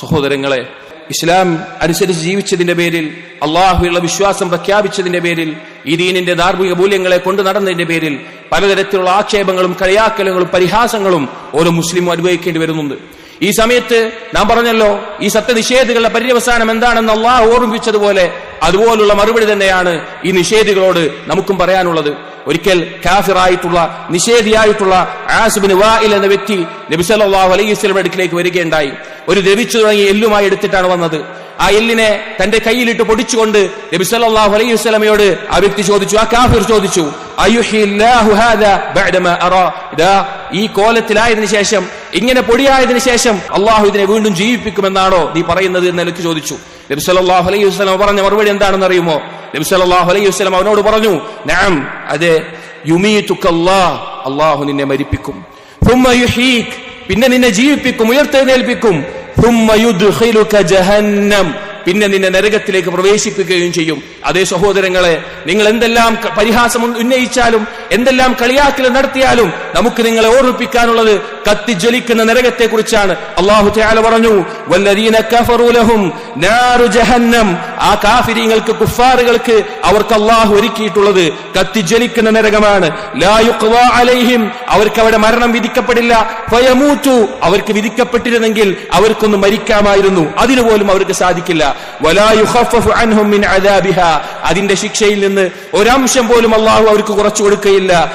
സഹോദരങ്ങളെ ഇസ്ലാം അനുസരിച്ച് ജീവിച്ചതിന്റെ പേരിൽ അള്ളാഹുയുള്ള വിശ്വാസം പ്രഖ്യാപിച്ചതിന്റെ പേരിൽ ഈ ദീനിന്റെ ധാർമ്മിക മൂല്യങ്ങളെ കൊണ്ടു നടന്നതിന്റെ പേരിൽ പലതരത്തിലുള്ള ആക്ഷേപങ്ങളും കളിയാക്കലുകളും പരിഹാസങ്ങളും ഓരോ മുസ്ലിമും അനുഭവിക്കേണ്ടി വരുന്നുണ്ട്. ഈ സമയത്ത് നാം പറഞ്ഞല്ലോ ഈ സത്യനിഷേധികളുടെ പര്യവസാനം എന്താണെന്ന് അള്ളാഹ് ഓർമ്മിപ്പിച്ചതുപോലെ അതുപോലുള്ള മറുപടി തന്നെയാണ് ഈ നിഷേധികളോട് നമുക്കും പറയാനുള്ളത്. ഒരിക്കൽ കാഫിറായിട്ടുള്ള നിഷേധിയായിട്ടുള്ള ആസിബിന് വായിൽ എന്ന വ്യക്തി നബി സല്ലല്ലാഹു അലൈഹി വസല്ലം അടുക്കിലേക്ക് വരികയുണ്ടായി. ഒരു രവിച്ചു തുടങ്ങി എല്ലുമായി എടുത്തിട്ടാണ് വന്നത്. ആ എല്ലിനെ തന്റെ കയ്യിലിട്ട് പൊടിച്ചുകൊണ്ട് നബി സല്ലല്ലാഹു അലൈഹി വസല്ലമയോട് ആ വ്യക്തി ചോദിച്ചു ആ കാഫിർ ചോദിച്ചു ഈ കോലത്തിലായതിനു ശേഷം ഇങ്ങനെ പൊടിയായതിനു ശേഷം അള്ളാഹു ഇതിനെ വീണ്ടും ജീവിപ്പിക്കുമെന്നാണോ നീ പറയുന്നത് എന്ന് എനിക്ക് ചോദിച്ചു. നബി സല്ലല്ലാഹു അലൈഹി വസല്ലം പറഞ്ഞ മറുപടി എന്താണെന്ന് അറിയുമോ നബി സല്ലല്ലാഹു അലൈഹി വസല്ലം അവനോട് പറഞ്ഞു നഅം അതെ യുമീതുക്കല്ലാഹ് അള്ളാഹു നിന്നെ മരിപ്പിക്കും ثم يحييك പിന്നെ നിന്നെ ജീവിപ്പിക്കും ഉയർത്തെഴുന്നേൽപ്പിക്കും ثم يدخلك جهنم പിന്നെ നിന്നെ നരകത്തിലേക്ക് പ്രവേശിപ്പിക്കുകയും ചെയ്യും. അതേ സഹോദരങ്ങളെ നിങ്ങൾ എന്തെല്ലാം പരിഹാസം ഉന്നയിച്ചാലും എന്തെല്ലാം കളിയാക്കൽ നടത്തിയാലും നമുക്ക് നിങ്ങളെ ഓർമ്മിപ്പിക്കാനുള്ളത് കത്തി ജ്വലിക്കുന്ന നരകത്തെ കുറിച്ചാണ് അള്ളാഹു തആല പറഞ്ഞു ജഹന്നം. ആ കാഫിരീങ്ങൾക്ക് കുഫാറുകൾക്ക് അവർക്ക് അള്ളാഹു ഒരുക്കിയിട്ടുള്ളത് കത്തി ജ്വലിക്കുന്ന നരകമാണ്. അലൈഹിം. അവർക്ക് അവിടെ മരണം വിധിക്കപ്പെടില്ല. അവർക്ക് വിധിക്കപ്പെട്ടിരുന്നെങ്കിൽ അവർക്കൊന്ന് മരിക്കാമായിരുന്നു. അതിനുപോലും അവർക്ക് സാധിക്കില്ല. അതിന്റെ ശിക്ഷയിൽ നിന്ന് ഒരംശം പോലും അള്ളാഹു അവർക്ക് കുറച്ചു കൊടുക്കയില്ല.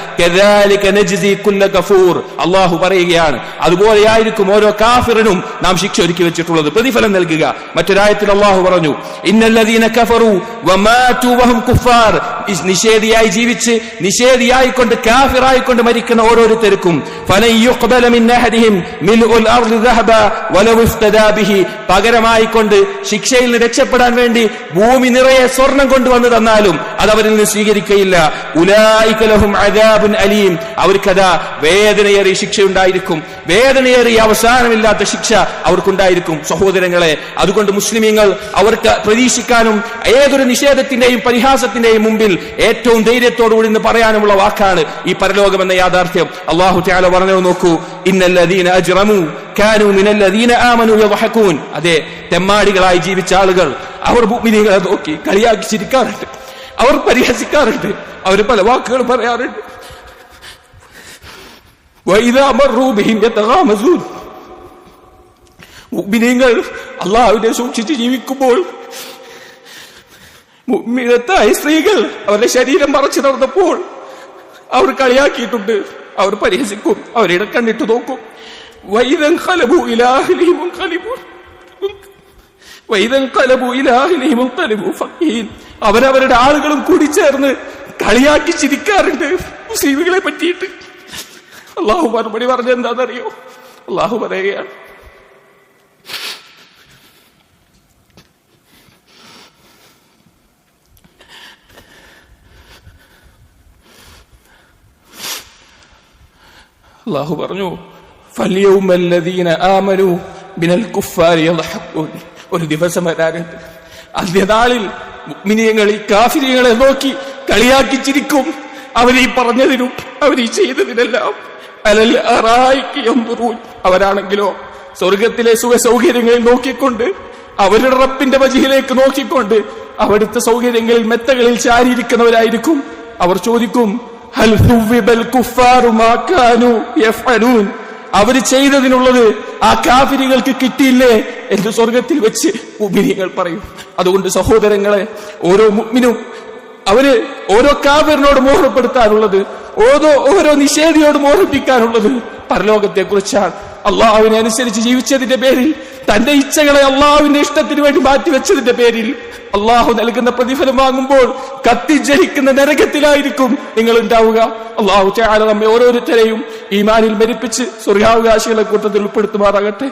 അള്ളാഹു പറയുകയാണ് അതുപോലെയായിരിക്കും ഓരോ കാഫിറിനും നാം ശിക്ഷ ഒരുക്കി വെച്ചിട്ടുള്ളത്. പ്രതിഫലം നൽകുക. മറ്റൊരായത്തിൽ അള്ളാഹു പറഞ്ഞു ഇന്നല്ലദീന കഫറു വമാതു വഹും കുഫാർ നിഷേധിയായി ജീവിച്ച് നിഷേധിയായിക്കൊണ്ട് കാഫിറായിക്കൊണ്ട് മരിക്കുന്ന ഓരോരുത്തർക്കും പകരമായിക്കൊണ്ട് ശിക്ഷയിൽ നിന്ന് രക്ഷപ്പെടാൻ വേണ്ടി ഭൂമി നിറയെ സ്വർണം കൊണ്ടുവന്ന് തന്നാലും അത് അവരിൽ നിന്ന് സ്വീകരിക്കയില്ല. ഉലായിക്കലഹും അദാബുൻ അലീം. അവർക്കതാ വേദനയേറിയ ശിക്ഷയുണ്ടായിരിക്കും. വേദനയേറിയ അവസാനമില്ലാത്ത ശിക്ഷ അവർക്കുണ്ടായിരിക്കും. സഹോദരങ്ങളെ അതുകൊണ്ട് മുസ്ലിമീങ്ങൾ അവർക്ക് പ്രതീക്ഷിക്കാനും ഏതൊരു നിഷേധത്തിന്റെയും പരിഹാസത്തിന്റെയും മുമ്പിൽ ഏറ്റവും ധൈര്യത്തോടുകൂടി ഇന്ന് പറയാനുമുള്ള വാക്കാണ് ഈ പരലോകം എന്ന യാഥാർത്ഥ്യം. അള്ളാഹു ചാല പറഞ്ഞു നോക്കൂ. ഇന്നല്ലദീന അജ്റമു കാനു മിനല്ലദീന അതെ തെമ്മാടികളായി ജീവിച്ച ആളുകൾ അവർ ഭൂമിനികളെ നോക്കി കളിയാക്കി ചിരിക്കാറുണ്ട് അവർ പരിഹസിക്കാറുണ്ട്. അവർ പല വാക്കുകൾ പറയാറുണ്ട്. മുഅ്മിനീങ്ങൾ അള്ളാഹുവിനെ സൂക്ഷിച്ച് ജീവിക്കുമ്പോൾ മുഅ്മിനത്തായ സ്ത്രീകൾ അവരുടെ ശരീരം മറച്ചു നടന്നപ്പോൾ അവർ കളിയാക്കിയിട്ടുണ്ട്. അവർ പരിഹസിക്കും. അവരുടെ കണ്ണിട്ട് നോക്കും. വൈദം കലബു ഇലാഹിലും കലിബു വൈദൻ കലബു ഇലാഹിലും കലിബു ഫീൻ അവരവരുടെ ആളുകളും കൂടി ചേർന്ന് കളിയാക്കി ചിരിക്കാറുണ്ട്. മുസ്ലിമുകളെ പറ്റിയിട്ട്. അള്ളാഹു മറുപടി പറഞ്ഞ എന്താണെന്നറിയോ? അള്ളാഹു പറയുകയാണ് അള്ളാഹു പറഞ്ഞു ബിനൽ കുഫാരി ഒരു ദിവസം വരാനുണ്ട് അന്ത്യനാളിൽ ഈ കാഫിരികളെ നോക്കി കളിയാക്കിച്ചിരിക്കും അവരീ പറഞ്ഞതിനും അവർ ഈ ചെയ്തതിനെല്ലാം അലൽ അവരാണെങ്കിലോ സ്വർഗത്തിലെ സുഖ സൗകര്യങ്ങളിൽ നോക്കിക്കൊണ്ട് അവരുടെ റബ്ബിന്റെ വജിയിലേക്ക് നോക്കിക്കൊണ്ട് അവിടുത്തെ സൗകര്യങ്ങളിൽ മെത്തകളിൽ ചാരിയിരിക്കുന്നവരായിരിക്കും. അവർ ചോദിക്കും അവർ ചെയ്തതിനുള്ളത് ആ കാഫിരികൾക്ക് കിട്ടിയില്ലേ എന്ന് സ്വർഗത്തിൽ വെച്ച് മുഅ്മിനീങ്ങൾ പറയും. അതുകൊണ്ട് സഹോദരങ്ങളെ ഓരോ മുഗ്മിനും അവർ ഓരോ കാഫിറിനോട് മോഹപ്പെടുത്താനുള്ളത് ഓരോ ഓരോ നിഷേധിയോട് മോഹിപ്പിക്കാനുള്ളത് പരലോകത്തെ കുറിച്ചാണ് അള്ളാഹുവിനെ അനുസരിച്ച് ജീവിച്ചതിന്റെ പേരിൽ തന്റെ ഇച്ഛകളെ അള്ളാഹുവിന്റെ ഇഷ്ടത്തിന് വേണ്ടി മാറ്റിവെച്ചതിന്റെ പേരിൽ അള്ളാഹു നൽകുന്ന പ്രതിഫലം വാങ്ങുമ്പോൾ കത്തിജ്വലിക്കുന്ന നരകത്തിലായിരിക്കും നിങ്ങൾ ഉണ്ടാവുക അള്ളാഹു ചാല നമ്മെ ഓരോരുത്തരെയും ഈമാനിൽ മരിപ്പിച്ച് സ്വർഗാവകാശികളെ കൂട്ടത്തിൽ ഉൾപ്പെടുത്തുമാറാകട്ടെ.